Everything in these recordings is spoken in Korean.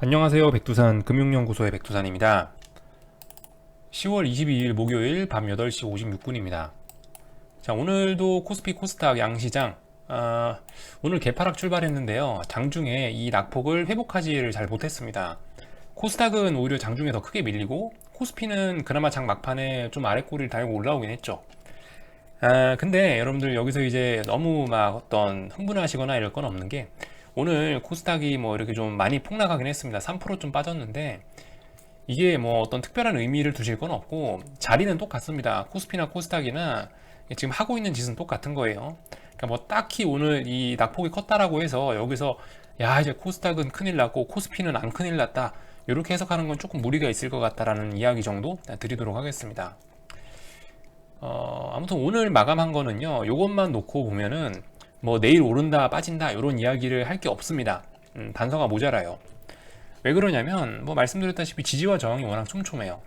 안녕하세요. 백두산 금융연구소의 백두산입니다. 10월 22일 목요일 밤 8시 56분입니다. 자, 오늘도 코스피 코스닥 양시장 아, 오늘 개파락 출발했는데요. 장중에 이 낙폭을 회복하지를 잘 못했습니다. 코스닥은 오히려 장중에 더 크게 밀리고 코스피는 그나마 장 막판에 좀 아래 꼬리를 달고 올라오긴 했죠. 아, 근데 여러분들 여기서 이제 너무 막 어떤 흥분하시거나 이럴 건 없는 게 오늘 코스닥이 뭐 이렇게 좀 많이 폭락하긴 했습니다. 3%좀 빠졌는데 이게 뭐 어떤 특별한 의미를 두실 건 없고 자리는 똑같습니다. 코스피나 코스닥이나 지금 하고 있는 짓은 똑같은 거예요. 그러니까 뭐 딱히 오늘 이 낙폭이 컸다라고 해서 여기서 야 이제 코스닥은 큰일 났고 코스피는 안 큰일 났다 이렇게 해석하는 건 조금 무리가 있을 것 같다라는 이야기 정도 드리도록 하겠습니다. 어, 아무튼 오늘 마감한 거는요. 요것만 놓고 보면은 뭐 내일 오른다 빠진다 이런 이야기를 할 게 없습니다. 음, 단서가 모자라요. 왜 그러냐면 뭐 말씀드렸다시피 지지와 저항이 워낙 촘촘해요.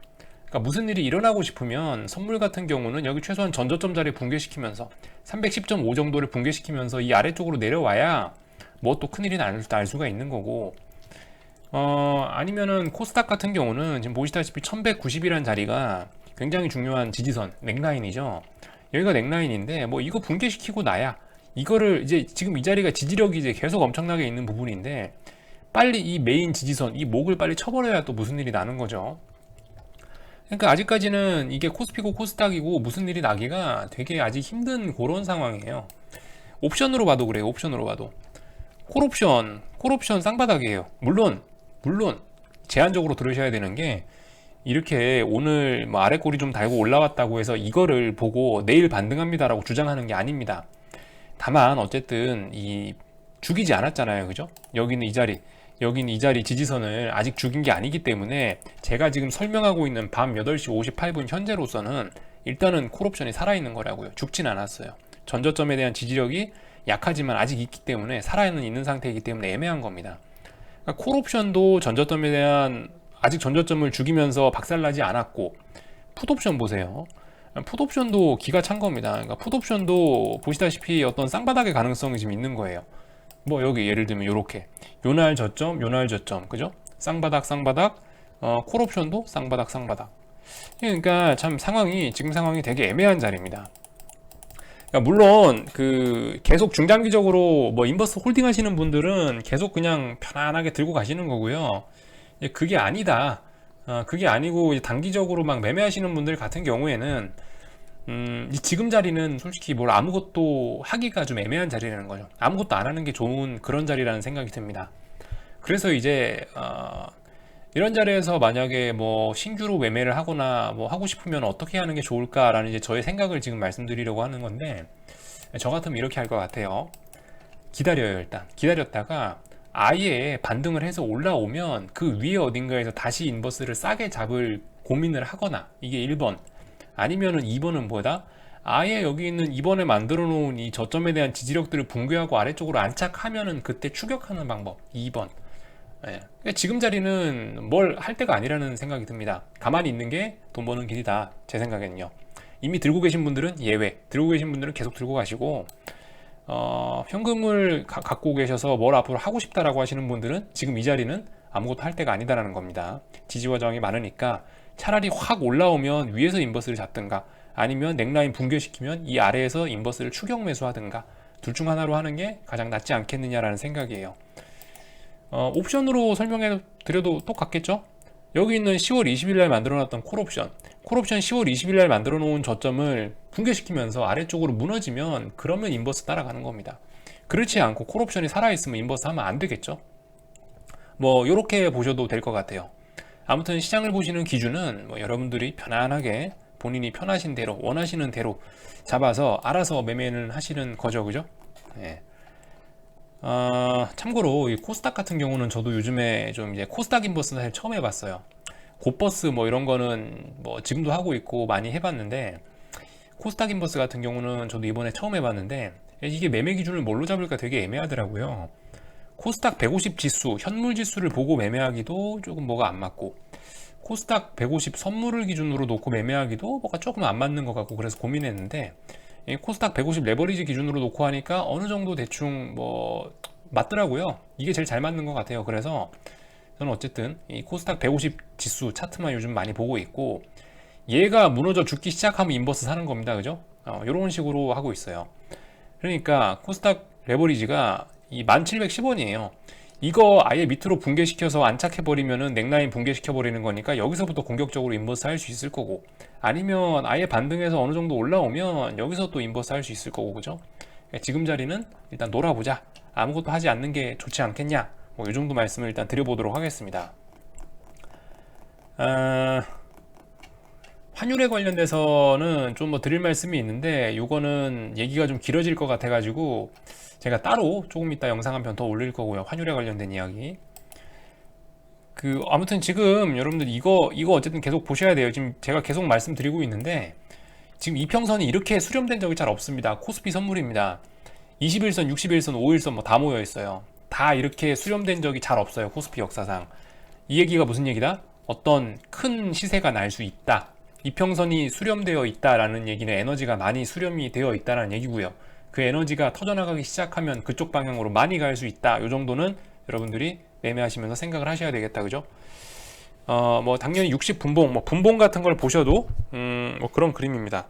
그러니까 무슨 일이 일어나고 싶으면 선물 같은 경우는 여기 최소한 전저점 자리 붕괴시키면서 310.5 정도를 붕괴시키면서 이 아래쪽으로 내려와야 뭐 또 큰일이 날, 날 수가 있는 거고 어 아니면은 코스닥 같은 경우는 지금 보시다시피 1190이라는 자리가 굉장히 중요한 지지선 넥라인이죠 여기가 넥라인인데 뭐 이거 붕괴시키고 나야 이거를 이제 지금 이 자리가 지지력이 이제 계속 엄청나게 있는 부분인데 빨리 이 메인 지지선 이 목을 빨리 쳐버려야 또 무슨 일이 나는 거죠 그러니까 아직까지는 이게 코스피고 코스닥이고 무슨 일이 나기가 되게 아직 힘든 그런 상황이에요. 옵션으로 봐도 그래요. 옵션으로 봐도. 콜옵션, 콜옵션 쌍바닥이에요. 물론, 물론 제한적으로 들으셔야 되는 게 이렇게 오늘 뭐 아래 꼬리 좀 달고 올라왔다고 해서 이거를 보고 내일 반등합니다라고 주장하는 게 아닙니다. 다만 어쨌든 이 죽이지 않았잖아요. 그죠? 여기는 이 자리 여긴 이 자리 지지선을 아직 죽인 게 아니기 때문에 제가 지금 설명하고 있는 밤 8시 58분 현재로서는 일단은 콜옵션이 살아있는 거라고요. 죽진 않았어요. 전저점에 대한 지지력이 약하지만 아직 있기 때문에 살아있는 있는 상태이기 때문에 애매한 겁니다. 그러니까 콜옵션도 전저점에 대한 아직 전저점을 죽이면서 박살나지 않았고 풋옵션 보세요. 풋옵션도 기가 찬 겁니다. 그러니까 풋옵션도 보시다시피 어떤 쌍바닥의 가능성이 지금 있는 거예요. 뭐 여기 예를 들면 요렇게. 요날 저점 요날 저점. 그죠? 쌍바닥 쌍바닥. 어, 콜옵션도 쌍바닥 쌍바닥. 그러니까 참 상황이 지금 상황이 되게 애매한 자리입니다. 그러니까 물론 그 계속 중장기적으로 뭐 인버스 홀딩 하시는 분들은 계속 그냥 편안하게 들고 가시는 거고요. 그게 아니다. 어, 그게 아니고 단기적으로 막 매매하시는 분들 같은 경우에는 음, 지금 자리는 솔직히 뭘 아무것도 하기가 좀 애매한 자리라는 거죠. 아무것도 안 하는 게 좋은 그런 자리라는 생각이 듭니다. 그래서 이제 어, 이런 자리에서 만약에 뭐 신규로 매매를 하거나 뭐 하고 싶으면 어떻게 하는 게 좋을까라는 이제 저의 생각을 지금 말씀드리려고 하는 건데 저 같으면 이렇게 할 것 같아요. 기다려요 일단 기다렸다가 아예 반등을 해서 올라오면 그 위에 어딘가에서 다시 인버스를 싸게 잡을 고민을 하거나 이게 1번 아니면은 2번은 뭐다? 아예 여기 있는 2번에 만들어 놓은 이 저점에 대한 지지력들을 붕괴하고 아래쪽으로 안착하면은 그때 추격하는 방법 2번 예. 그러니까 지금 자리는 뭘 할 때가 아니라는 생각이 듭니다 가만히 있는 게 돈 버는 길이다 제 생각에는요 이미 들고 계신 분들은 예외 들고 계신 분들은 계속 들고 가시고 어, 현금을 가, 갖고 계셔서 뭘 앞으로 하고 싶다라고 하시는 분들은 지금 이 자리는 아무것도 할 때가 아니다라는 겁니다 지지와 저항이 많으니까 차라리 확 올라오면 위에서 인버스를 잡든가 아니면 넥라인 붕괴시키면 이 아래에서 인버스를 추격 매수하든가 둘 중 하나로 하는 게 가장 낫지 않겠느냐라는 생각이에요. 어, 옵션으로 설명해 드려도 똑같겠죠? 여기 있는 10월 20일 날 만들어 놨던 콜옵션 콜옵션 10월 20일 날 만들어 놓은 저점을 붕괴시키면서 아래쪽으로 무너지면 그러면 인버스 따라가는 겁니다. 그렇지 않고 콜옵션이 살아있으면 인버스 하면 안 되겠죠? 뭐 이렇게 보셔도 될 것 같아요. 아무튼 시장을 보시는 기준은 뭐 여러분들이 편안하게 본인이 편하신 대로 원하시는 대로 잡아서 알아서 매매는 하시는 거죠, 그죠? 네. 어, 참고로 이 코스닥 같은 경우는 저도 요즘에 좀 이제 코스닥 인버스 사실 처음 해봤어요. 곧버스 뭐 이런 거는 뭐 지금도 하고 있고 많이 해봤는데 코스닥 인버스 같은 경우는 저도 이번에 처음 해봤는데 이게 매매 기준을 뭘로 잡을까 되게 애매하더라고요. 코스닥 150 지수, 현물 지수를 보고 매매하기도 조금 뭐가 안 맞고 코스닥 150 선물을 기준으로 놓고 매매하기도 뭐가 조금 안 맞는 것 같고 그래서 고민했는데 코스닥 150 레버리지 기준으로 놓고 하니까 어느 정도 대충 뭐 맞더라고요. 이게 제일 잘 맞는 것 같아요. 그래서 저는 어쨌든 이 코스닥 150 지수 차트만 요즘 많이 보고 있고 얘가 무너져 죽기 시작하면 인버스 사는 겁니다. 그죠? 어, 이런 식으로 하고 있어요. 그러니까 코스닥 레버리지가 이 1710원이에요. 이거 아예 밑으로 붕괴시켜서 안착해버리면은 넥라인 붕괴시켜버리는 거니까 여기서부터 공격적으로 인버스 할 수 있을 거고 아니면 아예 반등해서 어느 정도 올라오면 여기서 또 인버스 할 수 있을 거고 그죠? 그러니까 지금 자리는 일단 놀아보자. 아무것도 하지 않는 게 좋지 않겠냐? 뭐 이 정도 말씀을 일단 드려보도록 하겠습니다. 아, 환율에 관련돼서는 좀 뭐 드릴 말씀이 있는데 요거는 얘기가 좀 길어질 것 같아 가지고 제가 따로 조금 이따 영상 한 편 더 올릴 거고요. 환율에 관련된 이야기. 그 아무튼 지금 여러분들 이거 이거 어쨌든 계속 보셔야 돼요. 지금 제가 계속 말씀드리고 있는데 지금 이평선이 이렇게 수렴된 적이 잘 없습니다. 코스피 선물입니다. 21선, 61선, 5일선 뭐 다 모여 있어요. 다 이렇게 수렴된 적이 잘 없어요. 코스피 역사상. 이 얘기가 무슨 얘기다? 어떤 큰 시세가 날 수 있다. 이평선이 수렴되어 있다라는 얘기는 에너지가 많이 수렴이 되어 있다는 얘기고요. 그 에너지가 터져나가기 시작하면 그쪽 방향으로 많이 갈 수 있다. 이 정도는 여러분들이 매매하시면서 생각을 하셔야 되겠다. 그죠? 어, 뭐 당연히 60 분봉, 뭐 분봉 같은 걸 보셔도 음, 뭐 그런 그림입니다.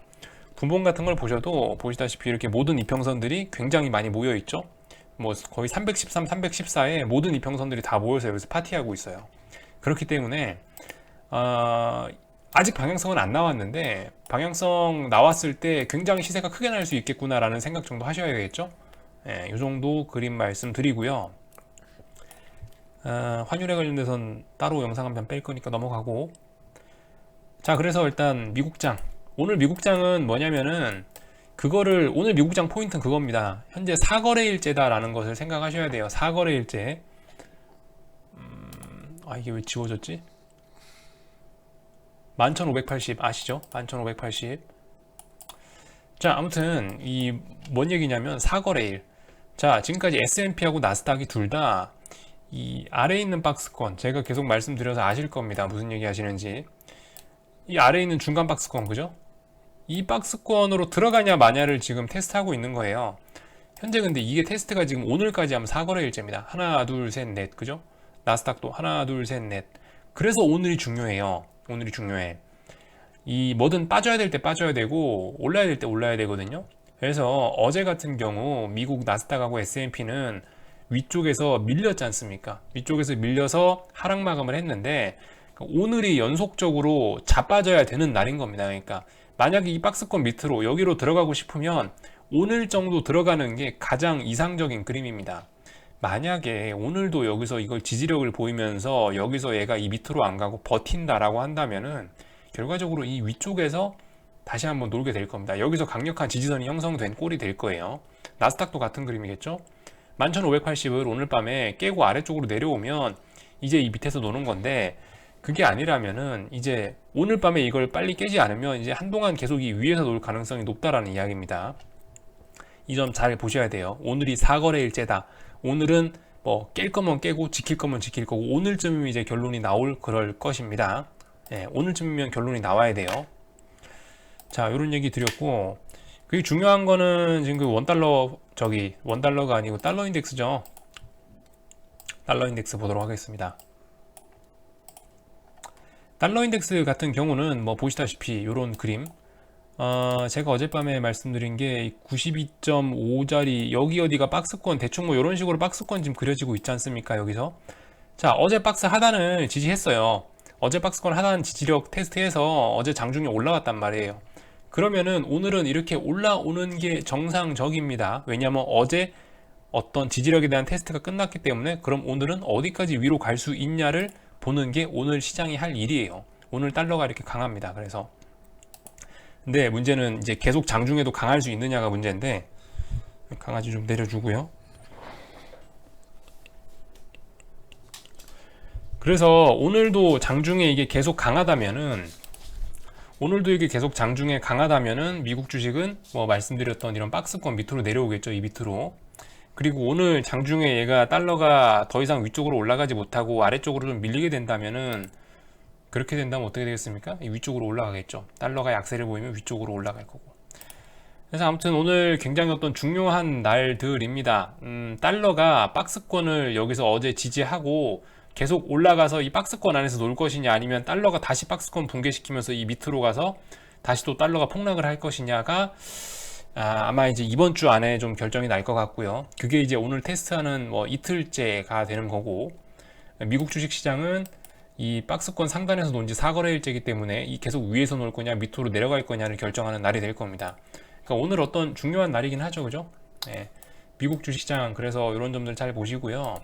분봉 같은 걸 보셔도 보시다시피 이렇게 모든 이평선들이 굉장히 많이 모여 있죠. 뭐 거의 313, 314에 모든 이평선들이 다 모여서 여기서 파티하고 있어요. 그렇기 때문에 어, 아직 방향성은 안 나왔는데 방향성 나왔을 때 굉장히 시세가 크게 날 수 있겠구나라는 생각 정도 하셔야 되겠죠. 예, 이 정도 그림 말씀드리고요. 어, 환율에 관련돼선 따로 영상 한 편 뺄 거니까 넘어가고. 자 그래서 일단 미국장. 오늘 미국장은 뭐냐면은 그거를 오늘 미국장 포인트는 그겁니다. 현재 사거래일제다라는 것을 생각하셔야 돼요. 사거래일제. 음, 아 이게 왜 지워졌지 11580 아시죠? 11580 자 아무튼 이 뭔 얘기냐면 사거래일. 자 지금까지 S&P하고 나스닥이 둘 다 이 아래에 있는 박스권 제가 계속 말씀드려서 아실 겁니다. 무슨 얘기 하시는지. 이 아래에 있는 중간 박스권 그죠? 이 박스권으로 들어가냐 마냐를 지금 테스트하고 있는 거예요. 현재 근데 이게 테스트가 지금 오늘까지 하면 사거래일째입니다. 하나 둘 셋 넷 그죠? 나스닥도 하나 둘 셋 넷. 그래서 오늘이 중요해요 오늘이 중요해 이 뭐든 빠져야 될 때 빠져야 되고 올라야 될 때 올라야 되거든요 그래서 어제 같은 경우 미국 나스닥하고 S&P는 위쪽에서 밀렸지 않습니까? 위쪽에서 밀려서 하락 마감을 했는데 오늘이 연속적으로 자빠져야 되는 날인 겁니다. 그러니까 만약에 이 박스권 밑으로 여기로 들어가고 싶으면 오늘 정도 들어가는 게 가장 이상적인 그림입니다. 만약에 오늘도 여기서 이걸 지지력을 보이면서 여기서 얘가 이 밑으로 안 가고 버틴다라고 한다면은 결과적으로 이 위쪽에서 다시 한번 놀게 될 겁니다. 여기서 강력한 지지선이 형성된 꼴이 될 거예요. 나스닥도 같은 그림이겠죠? 11,580을 오늘 밤에 깨고 아래쪽으로 내려오면 이제 이 밑에서 노는 건데 그게 아니라면은 이제 오늘 밤에 이걸 빨리 깨지 않으면 이제 한동안 계속 이 위에서 놀 가능성이 높다라는 이야기입니다. 이 점 잘 보셔야 돼요. 오늘이 사거래일째다. 오늘은 뭐 깰 거면 깨고 지킬 거면 지킬 거고 오늘쯤이면 이제 결론이 나올 그럴 것입니다. 예, 오늘쯤이면 결론이 나와야 돼요. 자, 이런 얘기 드렸고 그게 중요한 거는 지금 그 원달러 저기 원달러가 아니고 달러 인덱스죠. 달러 인덱스 보도록 하겠습니다. 달러 인덱스 같은 경우는 뭐 보시다시피 이런 그림 어, 제가 어젯밤에 말씀드린 게 92.5짜리 여기 어디가 박스권 대충 뭐 이런 식으로 박스권 지금 그려지고 있지 않습니까 여기서 자 어제 박스 하단을 지지했어요 어제 박스권 하단 지지력 테스트해서 어제 장중에 올라갔단 말이에요 그러면은 오늘은 이렇게 올라오는 게 정상적입니다. 왜냐하면 어제 어떤 지지력에 대한 테스트가 끝났기 때문에 그럼 오늘은 어디까지 위로 갈 수 있냐를 보는 게 오늘 시장이 할 일이에요. 오늘 달러가 이렇게 강합니다. 그래서 근데 문제는 이제 계속 장중에도 강할 수 있느냐가 문제인데 강아지 좀 내려주고요. 그래서 오늘도 장중에 이게 계속 강하다면은 오늘도 이게 계속 장중에 강하다면은 미국 주식은 뭐 말씀드렸던 이런 박스권 밑으로 내려오겠죠 이 밑으로 그리고 오늘 장중에 얘가 달러가 더 이상 위쪽으로 올라가지 못하고 아래쪽으로 좀 밀리게 된다면은 그렇게 된다면 어떻게 되겠습니까? 위쪽으로 올라가겠죠 달러가 약세를 보이면 위쪽으로 올라갈 거고 그래서 아무튼 오늘 굉장히 어떤 중요한 날들입니다 음, 달러가 박스권을 여기서 어제 지지하고 계속 올라가서 이 박스권 안에서 놀 것이냐 아니면 달러가 다시 박스권 붕괴시키면서 이 밑으로 가서 다시 또 달러가 폭락을 할 것이냐가 아, 마 이제 이번 주 안에 좀 결정이 날 것 같고요. 그게 이제 오늘 테스트하는 뭐 이틀째가 되는 거고 미국 주식 시장은 이 박스권 상단에서 논지 4거래일째이기 때문에 이 계속 위에서 놀 거냐 밑으로 내려갈 거냐를 결정하는 날이 될 겁니다. 그러니까 오늘 어떤 중요한 날이긴 하죠, 그죠? 네. 미국 주식시장 그래서 이런 점들 잘 보시고요.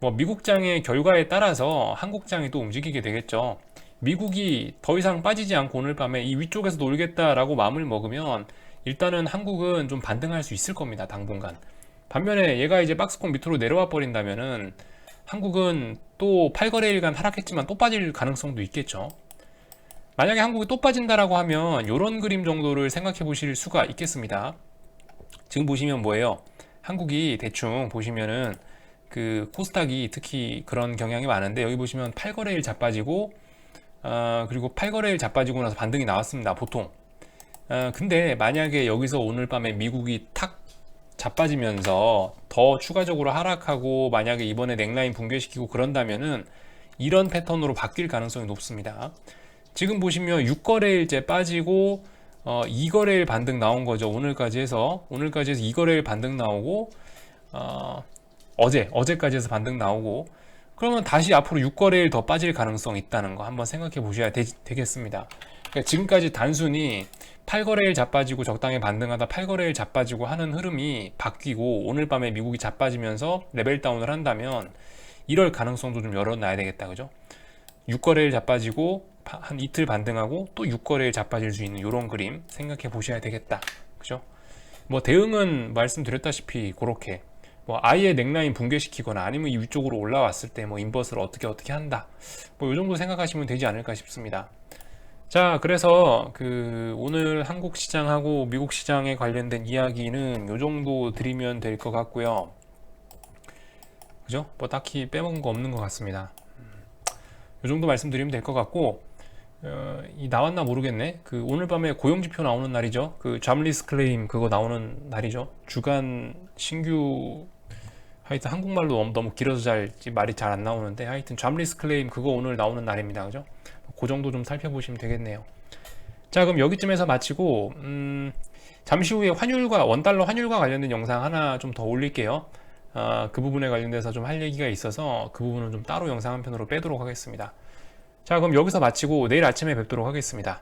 뭐 미국장의 결과에 따라서 한국장이 또 움직이게 되겠죠. 미국이 더 이상 빠지지 않고 오늘 밤에 이 위쪽에서 놀겠다라고 마음을 먹으면 일단은 한국은 좀 반등할 수 있을 겁니다. 당분간. 반면에 얘가 이제 박스권 밑으로 내려와 버린다면은 한국은 또 8거래일간 하락했지만 또 빠질 가능성도 있겠죠. 만약에 한국이 또 빠진다라고 하면 이런 그림 정도를 생각해 보실 수가 있겠습니다. 지금 보시면 뭐예요? 한국이 대충 보시면은 그 코스닥이 특히 그런 경향이 많은데 여기 보시면 8거래일 자빠지고 어, 그리고 8거래일 자빠지고 나서 반등이 나왔습니다. 보통. 어, 근데 만약에 여기서 오늘 밤에 미국이 탁 자빠지면서 더 추가적으로 하락하고 만약에 이번에 넥라인 붕괴시키고 그런다면은 이런 패턴으로 바뀔 가능성이 높습니다. 지금 보시면 6거래일째 빠지고 어, 2거래일 반등 나온 거죠. 오늘까지 해서 오늘까지 해서 2거래일 반등 나오고 어, 어제 어제까지 해서 반등 나오고 그러면 다시 앞으로 6거래일 더 빠질 가능성이 있다는 거 한번 생각해 보셔야 되, 겠습니다 그러니까 지금까지 단순히 8거래일 자빠지고 적당히 반등하다 8거래일 자빠지고 하는 흐름이 바뀌고 오늘 밤에 미국이 자빠지면서 레벨 다운을 한다면 이럴 가능성도 좀 열어놔야 되겠다 그죠? 6거래일 자빠지고 한 이틀 반등하고 또 6거래일 자빠질 수 있는 이런 그림 생각해 보셔야 되겠다 그죠? 뭐 대응은 말씀드렸다시피 그렇게 뭐 아예 넥라인 붕괴시키거나 아니면 이 위쪽으로 올라왔을 때 뭐 인버스를 어떻게 어떻게 한다 뭐 이 정도 생각하시면 되지 않을까 싶습니다 자, 그래서 그 오늘 한국 시장하고 미국 시장에 관련된 이야기는 요 정도 드리면 될 것 같고요. 그죠? 뭐 딱히 빼먹은 거 없는 것 같습니다. 요 정도 말씀드리면 될 것 같고 어, 이 나왔나 모르겠네. 그 오늘 밤에 고용 지표 나오는 날이죠. 그 잠리스 클레임 그거 나오는 날이죠. 주간 신규 하여튼 한국말로 너무, 길어서 잘 말이 잘 안 나오는데 하여튼 잠리스 클레임 그거 오늘 나오는 날입니다. 그죠? 그 정도 좀 살펴보시면 되겠네요. 자, 그럼 여기쯤에서 마치고 음, 잠시 후에 환율과 원달러 환율과 관련된 영상 하나 좀 더 올릴게요. 아, 그 부분에 관련돼서 좀 할 얘기가 있어서 그 부분은 좀 따로 영상 한 편으로 빼도록 하겠습니다. 자, 그럼 여기서 마치고 내일 아침에 뵙도록 하겠습니다.